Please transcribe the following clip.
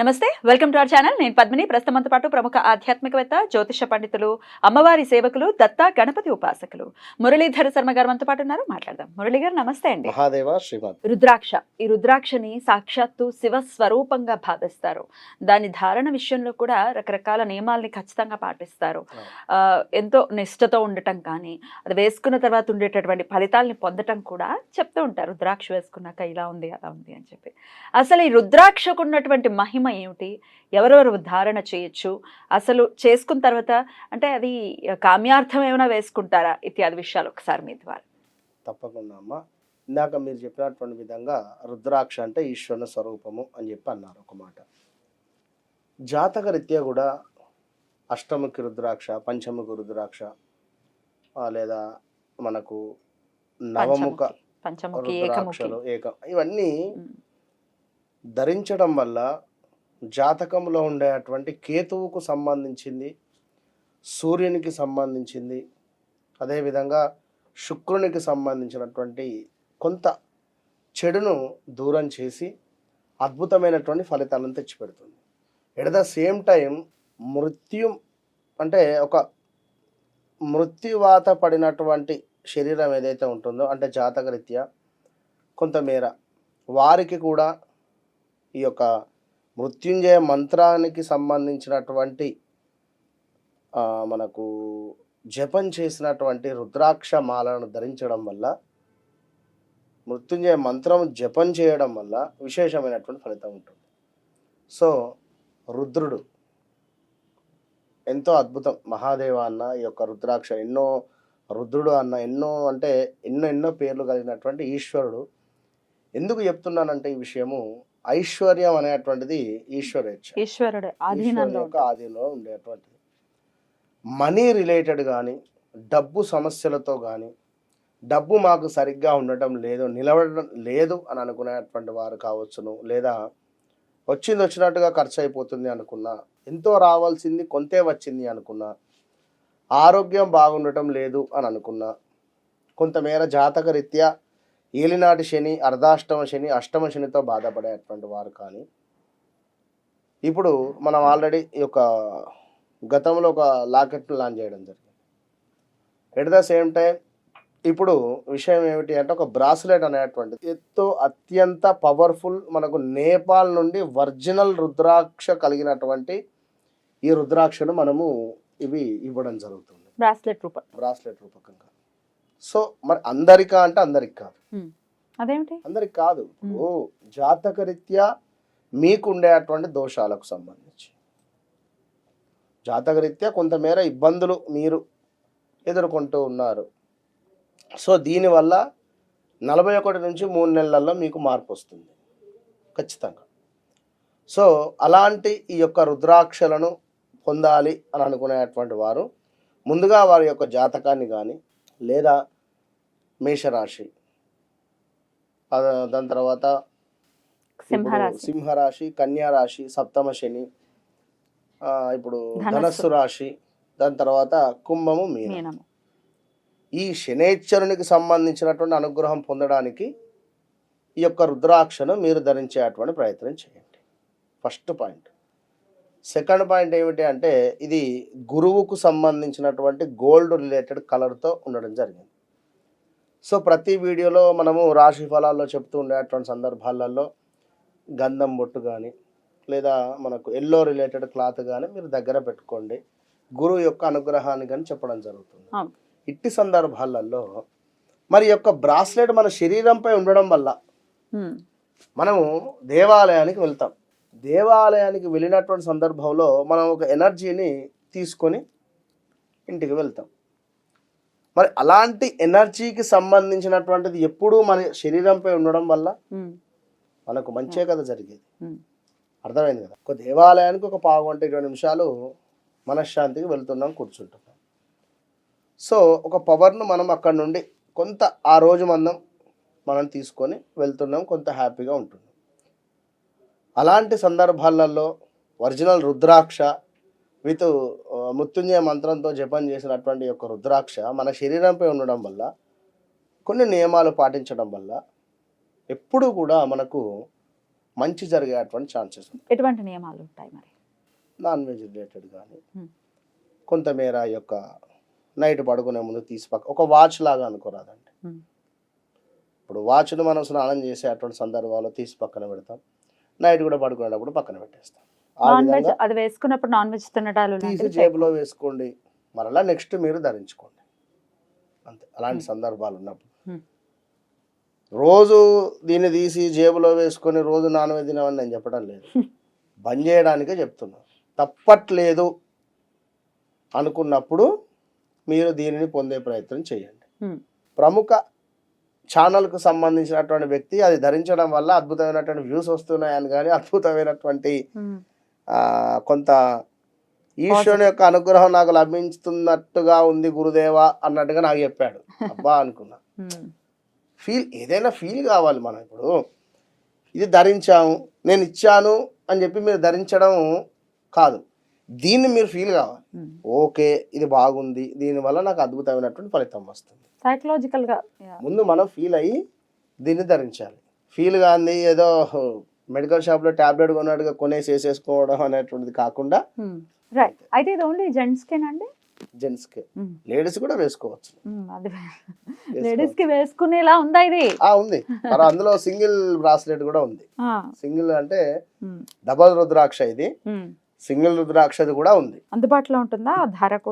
నమస్తే welcome to our channel. నేను పద్మిని. ప్రస్తుతంతో పాటు ప్రముఖ ఆధ్యాత్మికవేత్త జ్యోతిష పండితులు అమ్మవారి సేవకులు దత్త గణపతి ఉపాసకులు మురళీధర శర్మ గారు మనతో పాటు ఉన్నారు. మాట్లాడదాం. మురళి గారు నమస్తే అండి. మహాదేవ శ్రీమద్ రుద్రాక్ష. ఈ రుద్రాక్షని సాక్షాత్తు శివ స్వరూపంగా భావిస్తారు. దాని ధారణ విషయంలో కూడా రకరకాల నియమాల్ని ఖచ్చితంగా పాటిస్తారు. ఎంతో నిష్ఠతో ఉండటం కానీ అది వేసుకున్న తర్వాత ఉండేటటువంటి ఫలితాలని పొందటం కూడా చెప్తూ ఉంటారు. రుద్రాక్ష వేసుకున్నాక ఇలా ఉంది అలా ఉంది అని చెప్పి. అసలు ఈ రుద్రాక్షకు ఉన్నటువంటి మహిమ ఏమిటి? ఎవరెవరు ధారణ చేయొచ్చు? అసలు చేసుకున్న తర్వాత అంటే అది కామ్యార్థం ఏమైనా వేసుకుంటారా? ఇత్యాది విషయాలు ఒకసారి మీ ద్వారా. తప్పకుండా అమ్మ. ఇందాక మీరు చెప్పినటువంటి విధంగా రుద్రాక్ష అంటే ఈశ్వరుని స్వరూపము అని చెప్పి అన్నారు ఒక మాట. జాతక రీత్యా కూడా అష్టముఖి రుద్రాక్ష పంచముఖి రుద్రాక్ష లేదా మనకు నవముఖ రుద్రాక్షలు ఏక ఇవన్నీ. ధరించడం వల్ల జాతకంలో ఉండేటువంటి కేతువుకు సంబంధించింది సూర్యునికి సంబంధించింది అదేవిధంగా శుక్రునికి సంబంధించినటువంటి కొంత చెడును దూరం చేసి అద్భుతమైనటువంటి ఫలితాలను తెచ్చిపెడుతుంది. ఎట్ ద సేమ్ టైం మృత్యు అంటే ఒక మృత్యువాత పడినటువంటి శరీరం ఏదైతే ఉంటుందో అంటే జాతకరీత్యా కొంతమేర వారికి కూడా ఈ యొక్క మృత్యుంజయ మంత్రానికి సంబంధించినటువంటి మనకు జపం చేసినటువంటి రుద్రాక్ష మాలను ధరించడం వల్ల మృత్యుంజయ మంత్రం జపం చేయడం వల్ల విశేషమైనటువంటి ఫలితం ఉంటుంది. సో రుద్రుడు ఎంతో అద్భుతం. మహాదేవ అన్న ఈ యొక్క రుద్రాక్ష ఎన్నో రుద్రుడు అన్న ఎన్నో అంటే ఎన్నో ఎన్నో పేర్లు కలిగినటువంటి ఈశ్వరుడు. ఎందుకు చెప్తున్నానంటే ఈ విషయము ఐశ్వర్యం అనేటువంటిది ఈశ్వరేచ్ఛ ఈశ్వరుడు ఆధీనంలో యొక్క ఆధీనంలో ఉండేటువంటిది. మనీ రిలేటెడ్ కానీ డబ్బు సమస్యలతో కానీ డబ్బు మాకు సరిగ్గా ఉండటం లేదు నిలబడడం లేదు అని అనుకునేటువంటి వారు కావచ్చును. లేదా వచ్చింది వచ్చినట్టుగా ఖర్చు అయిపోతుంది అనుకున్నా ఎంతో రావాల్సింది కొంతే వచ్చింది అనుకున్నా ఆరోగ్యం బాగుండటం లేదు అని అనుకున్నా కొంతమేర జాతక రీత్యా ఏలినాటి శని అర్ధాష్టమ శని అష్టమ శనితో బాధపడేటువంటి వారు కానీ ఇప్పుడు మనం ఆల్రెడీ ఈ యొక్క గతంలో ఒక లాకెట్ను లాంచ్ చేయడం జరిగింది. ఎట్ ద సేమ్ టైం ఇప్పుడు విషయం ఏమిటి అంటే ఒక బ్రాస్లెట్ అనేటువంటిది ఎంతో అత్యంత పవర్ఫుల్ మనకు నేపాల్ నుండి ఒరిజినల్ రుద్రాక్ష కలిగినటువంటి ఈ రుద్రాక్షను మనము ఇవి ఇవ్వడం జరుగుతుంది. బ్రాస్లెట్ రూపం బ్రాస్లెట్ రూపకంగా. సో మరి అందరికా అంటే అందరికి కాదు. అదేమిటి? అందరికి కాదు. ఇప్పుడు జాతక రీత్యా మీకు ఉండేటువంటి దోషాలకు సంబంధించి. జాతక రీత్యా కొంతమేర ఇబ్బందులు మీరు ఎదుర్కొంటూ ఉన్నారు. సో దీనివల్ల నలభై ఒకటి నుంచి మూడు నెలల్లో మీకు మార్పు వస్తుంది ఖచ్చితంగా. సో అలాంటి ఈ యొక్క రుద్రాక్షలను పొందాలి అని అనుకునేటువంటి వారు ముందుగా వారి యొక్క జాతకాన్ని కానీ లేదా మేషరాశి. దాని తర్వాత సింహరాశి. సింహరాశి కన్యా రాశి సప్తమ శని ఇప్పుడు ధనస్సు. రాశి దాని తర్వాత కుంభము మీనం. మీనము. ఈ శనేశ్వరునికి సంబంధించినటువంటి అనుగ్రహం పొందడానికి ఈ యొక్క రుద్రాక్షను మీరు ధరించేటువంటి ప్రయత్నం చేయండి. First point. సెకండ్ పాయింట్ ఏమిటి అంటే ఇది గురువుకు సంబంధించినటువంటి గోల్డ్ రిలేటెడ్ కలర్తో ఉండడం జరిగింది సో ప్రతి వీడియోలో మనము రాశి ఫలాల్లో చెప్తూ ఉండేటువంటి సందర్భాలలో గంధం బొట్టు కానీ లేదా మనకు ఎల్లో రిలేటెడ్ క్లాత్ కానీ మీరు దగ్గర పెట్టుకోండి గురువు యొక్క అనుగ్రహాన్ని కానీ చెప్పడం జరుగుతుంది. ఇట్టి సందర్భాలలో మరి యొక్క బ్రాస్లెట్ మన శరీరంపై ఉండడం వల్ల. మనము దేవాలయానికి వెళ్తాం దేవాలయానికి వెళ్ళినటువంటి సందర్భంలో మనం ఒక ఎనర్జీని తీసుకొని ఇంటికి వెళ్తాం. మరి అలాంటి ఎనర్జీకి సంబంధించినటువంటిది ఎప్పుడూ మన శరీరంపై ఉండడం వల్ల. మనకు మంచే కదా జరిగేది. అర్థమైంది కదా? ఒక దేవాలయానికి ఒక పావు గంట ఇరవై నిమిషాలు మనశ్శాంతికి వెళ్తున్నాం కూర్చుంటున్నాం. సో ఒక పవర్ను మనం అక్కడ నుండి కొంత ఆ రోజు మందం మనం తీసుకొని వెళ్తున్నాం కొంత హ్యాపీగా ఉంటున్నాం. అలాంటి సందర్భాలలో ఒరిజినల్ రుద్రాక్ష విత్ మృత్యుంజయ మంత్రంతో జపం చేసినటువంటి యొక్క రుద్రాక్ష మన శరీరంపై ఉండడం వల్ల కొన్ని నియమాలు పాటించడం వల్ల ఎప్పుడూ కూడా మనకు మంచి జరిగేటువంటి ఛాన్సెస్ ఉంటాయి ఎటువంటి నియమాలు ఉంటాయి మరి నాన్ వెజ్ రిలేటెడ్ కానీ. కొంతమేర యొక్క నైట్ పడుకునే ముందు తీసి పక్క ఒక వాచ్ లాగా అనుకోరాదండి. ఇప్పుడు వాచ్ను మనం స్నానం చేసే అటువంటి సందర్భాల్లో తీసి పక్కన పెడతాం నైట్ కూడా పడుకునేటప్పుడు పక్కన పెట్టేస్తాం. ఆ నాన్ వెజ్ విధంగా అది వేసుకున్నప్పుడు నాన్ వెజ్ తినడాలు తీసి లాంటివి జేబులో వేసుకోండి. మరలా నెక్స్ట్ మీరు ధరించుకోండి. అంతే. అలాంటి. సందర్భాలు ఉన్నప్పుడు. రోజు దీన్ని తీసి జేబులో వేసుకొని రోజు నాన్ వెజ్ తినమని నేను చెప్పడం లేదు. బంద్ చేయడానికే చెప్తున్నాను తప్పట్లేదు అనుకున్నప్పుడు మీరు దీనిని పొందే ప్రయత్నం చేయండి. ప్రముఖ ఛానల్కు సంబంధించినటువంటి వ్యక్తి అది ధరించడం వల్ల అద్భుతమైనటువంటి వ్యూస్ వస్తున్నాయని కానీ అద్భుతమైనటువంటి కొంత ఈశ్వరుని యొక్క అనుగ్రహం నాకు లభించుతున్నట్టుగా ఉంది గురుదేవా అన్నట్టుగా నాకు చెప్పాడు. అబ్బా అనుకున్నా. ఫీల్ ఏదైనా ఫీల్ కావాలి మనం ఇప్పుడు. ఇది ధరించాము నేను ఇచ్చాను అని చెప్పి మీరు ధరించడం కాదు. దీన్ని మీరు ఫీల్ కావాలి. ఓకే ఇది బాగుంది. దీనివల్ల నాకు అద్భుతమైనటువంటి ఫలితం వస్తుంది. Psychological గా yeah. ముందు మనం ఫీల్ అయ్యి దీన్ని ధరించాలి. ఫీల్ కాంది ఏదో మెడికల్ షాప్లో ట్యాబ్లెట్ కొన్నట్టుగా కొనేసి వేసేసుకోవడం అనేటువంటిది కాకుండా రైట్ అయితే ఇది ఓన్లీ జెంట్స్కి ఉమ్, లేడీస్ కూడా వేసుకోవచ్చు. లేడీస్కి వేసుకునేలా ఉందా ఇది? ఆ ఉంది. మరి అందులో సింగిల్ బ్రాస్లెట్ కూడా ఉంది. సింగిల్ అంటే డబల్ రుద్రాక్ష ఇది. సింగిల్ రుద్రాక్షది కూడా ఉంది. అందుబాటులో ఉంటుందా? ఆ ధార